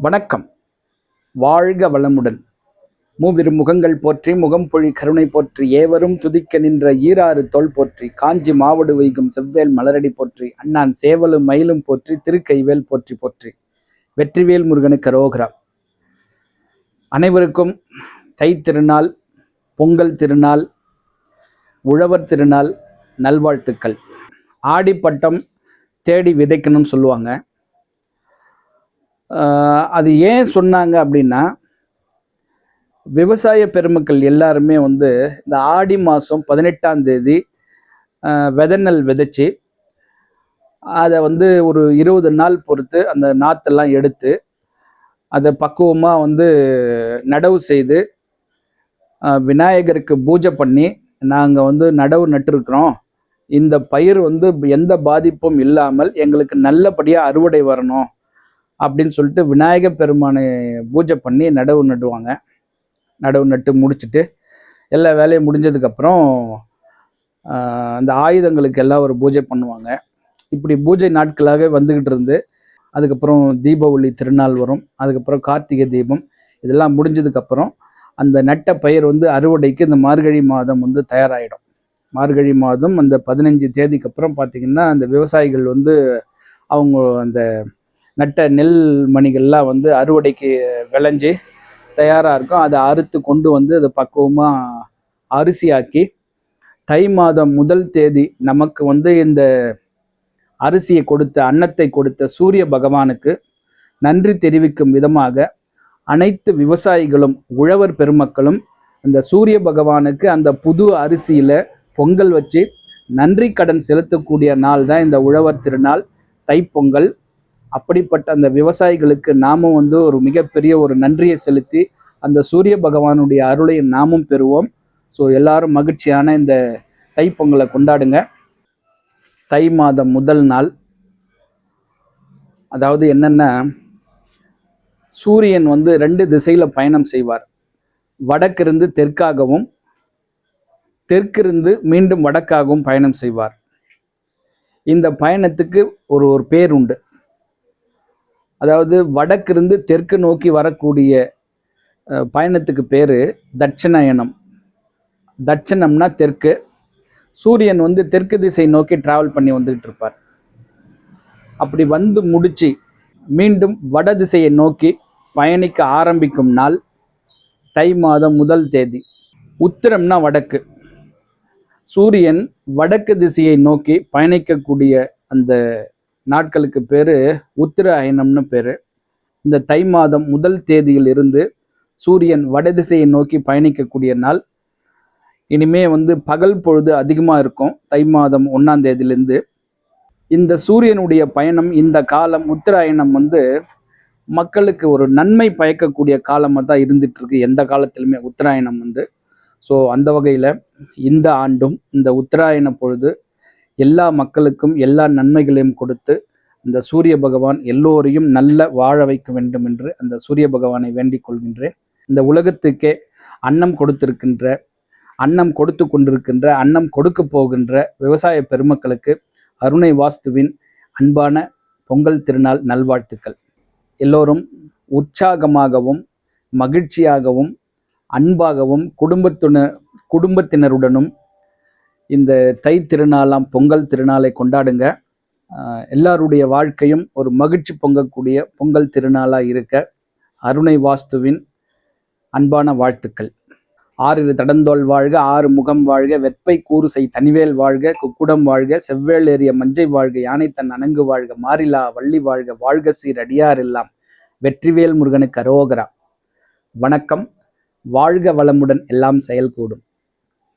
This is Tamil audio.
வணக்கம். வாழ்க வளமுடன். மூவிரு முகங்கள் போற்றி முகம் பொழி கருணை போற்றி ஏவரும் துதிக்க நின்ற ஈராறு தோள் போற்றி காஞ்சி மாவடு வைகும் செவ்வேல் மலரடி போற்றி அண்ணான் சேவலும் மயிலும் போற்றி திருக்கைவேல் போற்றி போற்றி. வெற்றிவேல் முருகனுக்கு ரோகரா அனைவருக்கும் தை திருநாள் பொங்கல் திருநாள் உழவர் திருநாள் நல்வாழ்த்துக்கள். ஆடிப்பட்டம் தேடி விதைக்கணும்னு சொல்லுவாங்க. அது ஏன் சொன்னாங்க அப்படின்னா விவசாய பெருமக்கள் எல்லாருமே வந்து இந்த ஆடி மாதம் பதினெட்டாம் தேதி ஆஹ் நெல் விதைச்சி அதை வந்து ஒரு இருபது நாள் பொறுத்து அந்த நாத்தெல்லாம் எடுத்து அதை பக்குவமாக வந்து நடவு செய்து விநாயகருக்கு பூஜை பண்ணி நாங்கள் வந்து நடவு நட்டிருக்கிறோம். இந்த பயிர் வந்து எந்த பாதிப்பும் இல்லாமல் எங்களுக்கு நல்லபடியாக அறுவடை வரணும். அப்படின்னு சொல்லிட்டு விநாயக பெருமானை பூஜை பண்ணி நடவு நடுவாங்க. நடவு நட்டு முடிச்சுட்டு எல்லா வேலையும் முடிஞ்சதுக்கப்புறம் அந்த ஆயுதங்களுக்கு எல்லாம் ஒரு பூஜை பண்ணுவாங்க. இப்படி பூஜை நாட்களாக வந்துக்கிட்டு இருந்து அதுக்கப்புறம் தீபாவளி திருநாள் வரும் அதுக்கப்புறம் கார்த்திகை தீபம் இதெல்லாம் முடிஞ்சதுக்கப்புறம் அந்த நட்ட பயிர் வந்து அறுவடைக்கு இந்த மார்கழி மாதம் வந்து தயாராகிடும் மார்கழி மாதம் அந்த பதினஞ்சு தேதிக்கு அப்புறம் பார்த்திங்கன்னா அந்த விவசாயிகள் வந்து அவங்க அந்த நட்ட நெல் மணிகள்லாம் வந்து அறுவடைக்கு விளைஞ்சி தயாராக இருக்கும். அதை அறுத்து கொண்டு வந்து அதை பக்குவமாக அரிசியாக்கி தை மாதம் முதல் தேதி நமக்கு வந்து இந்த அரிசியை கொடுத்த அன்னத்தை கொடுத்த சூரிய பகவானுக்கு நன்றி தெரிவிக்கும் விதமாக அனைத்து விவசாயிகளும் உழவர் பெருமக்களும் அந்த சூரிய பகவானுக்கு அந்த புது அரிசியில் பொங்கல் வச்சு நன்றி கடன் செலுத்தக்கூடிய நாள் தான் இந்த உழவர் திருநாள். தைப்பொங்கல் அப்படிப்பட்ட அந்த விவசாயிகளுக்கு நாமும் வந்து ஒரு மிகப்பெரிய ஒரு நன்றியை செலுத்தி அந்த சூரிய பகவானுடைய அருளை நாமும் பெறுவோம். ஸோ எல்லாரும் மகிழ்ச்சியான இந்த தைப்பொங்கலை கொண்டாடுங்க. தை மாதம் முதல் நாள். அதாவது என்னென்னா? சூரியன் வந்து ரெண்டு திசையில் பயணம் செய்வார். வடக்கிருந்து தெற்காகவும் தெற்கிருந்து மீண்டும் வடக்காகவும் பயணம் செய்வார். இந்த பயணத்துக்கு ஒரு ஒரு பேர் உண்டு. அதாவது வடக்கிருந்து தெற்கு நோக்கி வரக்கூடிய பயணத்துக்கு பேர் தட்சிணாயனம் தட்சிணம்னா தெற்கு. சூரியன் வந்து தெற்கு திசை நோக்கி டிராவல் பண்ணி வந்துக்கிட்டு இருப்பார். அப்படி வந்து முடிச்சு மீண்டும் வட திசையை நோக்கி பயணிக்க ஆரம்பிக்கும் நாள் தை மாதம் முதல் தேதி. உத்திரம்னா வடக்கு. சூரியன் வடக்கு திசையை நோக்கி பயணிக்கக்கூடிய அந்த நாட்களுக்கு பேர் உத்திர அயனம்னு பேர். இந்த தை மாதம் முதல் தேதியில் இருந்து சூரியன் வடதிசையை நோக்கி பயணிக்கக்கூடிய நாள். இனிமே வந்து பகல் பொழுது அதிகமாக இருக்கும். தை மாதம் ஒன்றாம் தேதியிலேருந்து. இந்த சூரியனுடைய பயணம் இந்த காலம் உத்திராயணம் வந்து மக்களுக்கு ஒரு நன்மை பயக்கக்கூடிய காலமாக தான் இருந்துட்டு இருக்கு எந்த காலத்திலுமே உத்தராயணம் வந்து. ஸோ அந்த வகையில் இந்த ஆண்டும் இந்த உத்தராயண பொழுது எல்லா மக்களுக்கும் எல்லா நன்மைகளையும் கொடுத்து இந்த சூரிய பகவான் எல்லோரையும் நல்ல வாழ வைக்க வேண்டும் என்று அந்த சூரிய பகவானை வேண்டிக் கொள்கின்றேன். இந்த உலகத்துக்கே அன்னம் கொடுத்திருக்கின்ற அன்னம் கொடுத்து கொண்டிருக்கின்ற அன்னம் கொடுக்க போகின்ற விவசாய பெருமக்களுக்கு அருணை வாஸ்துவின் அன்பான பொங்கல் திருநாள் நல்வாழ்த்துக்கள். எல்லோரும் உற்சாகமாகவும் மகிழ்ச்சியாகவும் அன்பாகவும் குடும்பத்தினர் குடும்பத்தினருடனும் இந்த தை திருநாளாம் பொங்கல் திருநாளை கொண்டாடுங்க. எல்லாருடைய வாழ்க்கையும் ஒரு மகிழ்ச்சி பொங்கக்கூடிய பொங்கல் திருநாளாக இருக்க அருணை வாஸ்துவின் அன்பான வாழ்த்துக்கள். ஆறிரு தடந்தோல் வாழ்க ஆறு முகம் வாழ்க வெப்பை கூறு செய் தனிவேல் வாழ்க குக்குடம் வாழ்க செவ்வேல் ஏறிய மஞ்சை வாழ்க யானை தன் அணங்கு வாழ்க மாறிலா வள்ளி வாழ்க வாழ்க சீர் அடியார் எல்லாம் வெற்றிவேல் முருகனுக்கு அரோகரா. வணக்கம் வாழ்க வளமுடன் எல்லாம் செயல்கூடும்.